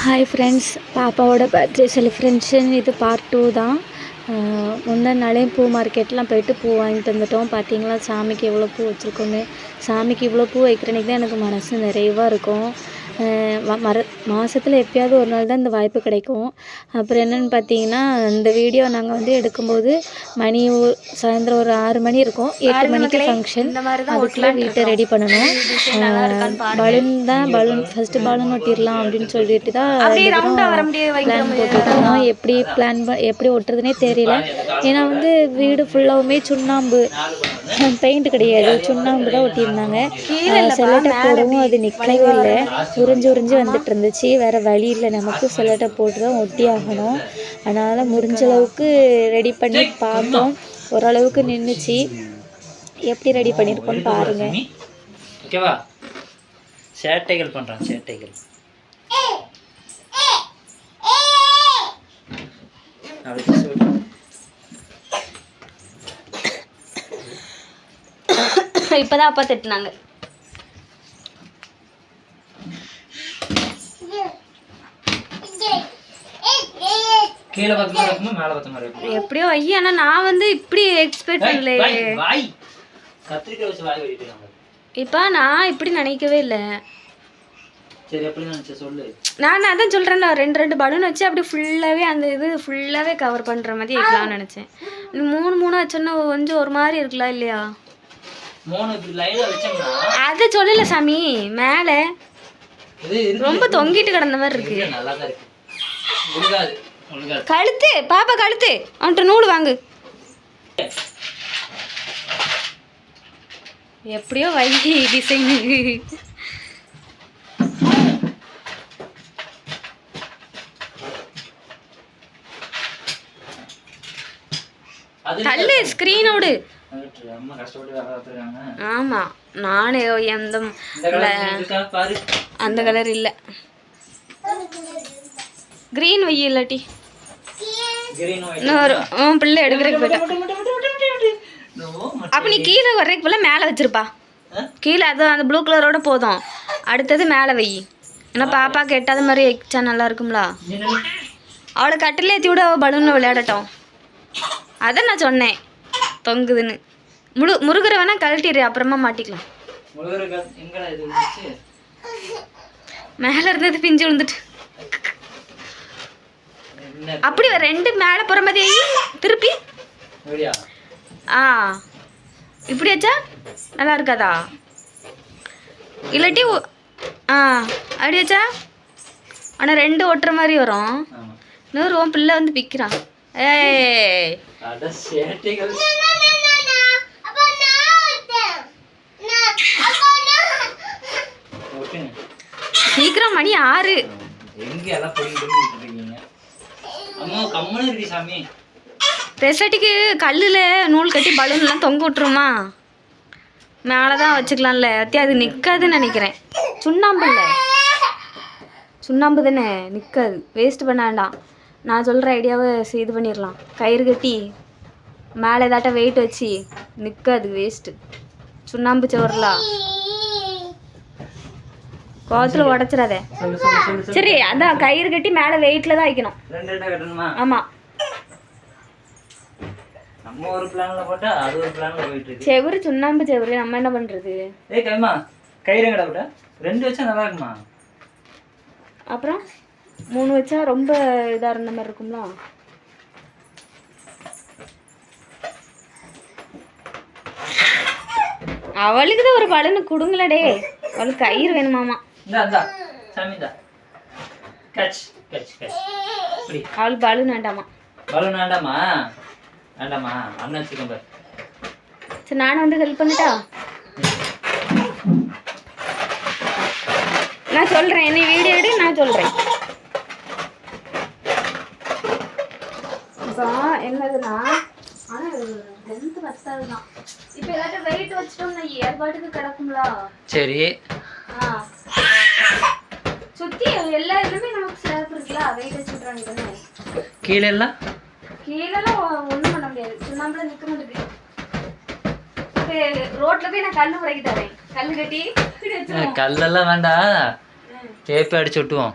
Hi friends பாப்பாவோட birthday celebration இது part two தான். முந்தின நாளே பூ மார்க்கெட்லாம் போயிட்டு பூ வாங்கிட்டு வந்துட்டோம். பார்த்தீங்களா சாமிக்கு எவ்வளோ பூ வச்சுருக்கோன்னு சாமிக்கு இவ்வளோ பூ வைக்கிறனைக்கு தான் எனக்கு மனசு நிறைவாக இருக்கும். மர மாதத்துல எப்பயாவது ஒரு நாள் தான் இந்த வாய்ப்பு கிடைக்கும். அப்புறம் என்னென்னு பார்த்தீங்கன்னா இந்த வீடியோ நாங்கள் வந்து எடுக்கும்போது மணி ஒரு- சாயந்தரம் ஒரு ஆறு மணி இருக்கும். எட்டு மணிக்கு ஃபங்க்ஷன் அதுக்குள்ளே வீட்டை ரெடி பண்ணணும். பலூன் தான் பலூன் ஃபர்ஸ்ட் பலூன் ஒட்டிடலாம் அப்படின்னு சொல்லிட்டு தான் பிளான் போட்டுருக்கோம் எப்படி பிளான் எப்படி ஒட்டுறதுனே தெரியல. ஏன்னா வந்து வீடு ஃபுல்லாவுமே சுண்ணாம்பு. பெயிண்ட் கிடையாது. சுண்ணாம்பு தான் ஒட்டியிருந்தாங்க. செல்லட்டை போடவும் அது நிற்கவே இல்லை. உறிஞ்சு உறிஞ்சு வந்துட்டு இருந்துச்சு வேற வழி இல்லை. நமக்கு செல்லட்டை போட்டு தான் ஒட்டி ஆகணும். அதனால் முடிஞ்ச அளவுக்கு ரெடி பண்ணி பார்த்தோம். ஓரளவுக்கு நின்றுச்சு எப்படி ரெடி பண்ணியிருக்கோன்னு பாருங்க. ஓகேவா சேட்டைகள் பண்றான் சேட்டைகள். அப்படி சொல்லு. இப்பதான் அப்பா திட்டுனாங்க கீழே பார்த்த மாதிரி இருக்குமா மேலே பார்த்த மாதிரி இருக்குமா? எப்படியோ ஐயா ஆனா நான் வந்து இப்படி எக்ஸ்பெக்ட் பண்ணல இப்ப நான் இப்படி நினைக்கவே இல்லை. நான் அதான் சொல்றேன்ல ரெண்டு ரெண்டு பலூன் வச்சு அப்படி ஃபுல்லாவே அந்த இது ஃபுல்லாவே கவர் பண்ற மாதிரி வைக்கலாம்னு நினைச்சேன். மூணு மூணு வச்சோன்னா கொஞ்சம் ஒரு மாதிரி இருக்கலாம் இல்லையா மூணு இப்படி லைனா வச்சோம்னா அதை சொல்லல சாமி மேல. ரொம்ப தொங்கிட்டு கிடந்த மாதிரி இருக்கு. கழுத்து பாப்பா கழுத்து. அவன்கிட்ட நூல் வாங்கு. எப்படியோ வை டிசைன் அது தள்ளு ஸ்க்ரீனோடு ஆமா நானே எந்த அந்த கலர் இல்ல. கிரீன் வை இல்லாட்டி. இன்னொரு உன் பிள்ளை எடுக்கிறதுக்கு போயிட்டேன் அப்ப நீ கீழே வர்றதுக்கு போல மேல வச்சிருப்பா. கீழே அது அந்த ப்ளூ கலரோட போதும். அடுத்தது மேலே வை. ஏன்னா பாப்பா கெட்டாத மாதிரி வச்சா நல்லா இருக்கும்ல. அவளை கட்டில் ஏற்றி விட பலூனில் விளையாடட்டும். அதான் நான் சொன்னேன். தொங்குதுன்னு. முழு முருகரை வேணா கழட்டிடு அப்புறமா மாட்டிக்கலாம். மேலே இருந்தது பிஞ்சு விழுந்துட்டு. அப்படி ரெண்டு மேலே போகிற மாதிரி. திருப்பி. ஆ. இப்படி வச்சா நல்லா இருக்காதா? இல்லாட்டி ஆ. அப்படி வச்சா ஆனால் ரெண்டு ஒட்டுற மாதிரி வரும். இன்னொரு உன் பிள்ளை வந்து பிக்கிறான் ஏய். அட சேட்டைகள். சீக்கிரம் மணி ஆறு. எங்க எல்லாம் போயிட்டு இருக்கீங்க? அம்மா கம்மனு இருக்கு சாமி. பெசட்டிக்கு கல்லில் நூல் கட்டி பலூன்லாம் தொங்க விட்டுருமா? மேலே தான் வச்சுக்கலாம்ல. அத்தி அது நிற்காதுன்னு நினைக்கிறேன். சுண்ணாம்பு இல்லை சுண்ணாம்பு தானே? நிற்காது வேஸ்ட் பண்ண வேண்டாம். நான் சொல்கிற ஐடியாவை இது பண்ணிடலாம். கயிறு கட்டி மேலே ஏதாட்ட வெயிட் வச்சு நிற்காது வேஸ்ட்டு சுண்ணாம்பு சோறுலாம் கோவத்தில் உடச்சிடாதே. சரி அதான் கயிறு கட்டி மேலே வெயிட்டில் தான் வைக்கணும். ஆமாம் செவுரு சுண்ணாம்பு செவுரு நம்ம என்ன பண்ணுறது ஏய் கைமா கயிறு ரெண்டு வச்சா நல்லா இருக்குமா? அப்புறம்? மூணு வச்சா ரொம்ப இதாக இருந்த மாதிரி இருக்கும்ல? அவளுக்கு தான் ஒரு பலனு கொடுங்களடே. அவளுக்கு கயிறு வேணுமாமா அவளுக்கு பலூன் வேண்டாமா? பலூன் வேண்டாமா? வேண்டாமா? அண்ணன் வச்சுக்கோங்க. சரி நானும் வந்து ஹெல்ப் பண்ணிட்டா? நான் சொல்கிறேன் என்ன வீடியோ எடு நான் சொல்கிறேன் இப்போ என்னதுன்னா ஆனால் லென்த்து பத்தாது தான் இப்போ எல்லாத்தையும் வெயிட் வச்சிட்டோம்னா ஏற்பாட்டுக்கு கிடக்கும்ல. சரி. ஆ. சுற்றி எல்லா இதுலையுமே நமக்கு ஸ்லாப் இருக்குல்ல வெயிட் வச்சு விட்றாங்க கீழே எல்லாம்? கீழெல்லாம் ஒன்றும் பண்ண முடியாது. சுண்ணாம்புல நிற்க மாட்டேங்குது ரோட்ல போய் நான் கல்லு முறைக்கு தரேன். கல்லு கட்டி கல்லெல்லாம் வேண்டாம். டேப்பே அடிச்சு விட்டுவோம்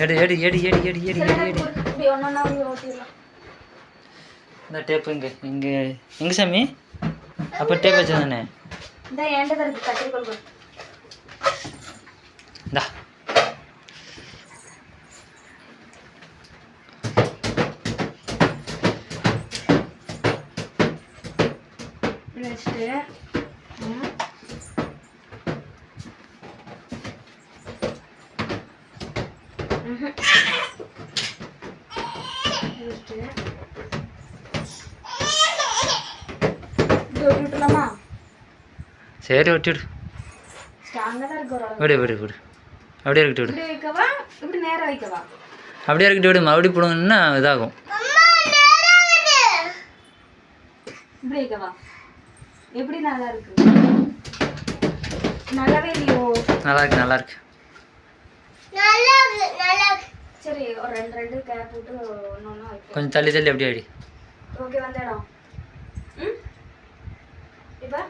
எடு எடு எடு எடு எடு எடு எடு எடு. இந்த டேப்பு இங்கே இங்கே எங்கே சாமி. அப்போ டேப் வச்சுருந்தானே. இந்த வச்சுட்டு ம். ம்ஹும். இப்படி வச்சுட்டு இப்படி ஒட்டி விட்டுலாமா சரி ஒரு விடு விடு விடு. அப்படியே இருக்கட்டும் விடு. அப்படியே இருக்கட்டும் விடு. மறுபடியும் பிடுங்கன்னா இதாகும். எப்படி நல்லா இருக்கு? நல்லாவே இல்லையோ? நல்லா இருக்கு நல்லா இருக்கு. சரி ஒரு ரெண்டு ரெண்டு கேப் போட்டு ஒன்று ஒன்றா வைக்க கொஞ்சம் தள்ளி தள்ளி அப்படியே அடி ஓகே வந்த இடம். ம்? இப்போ?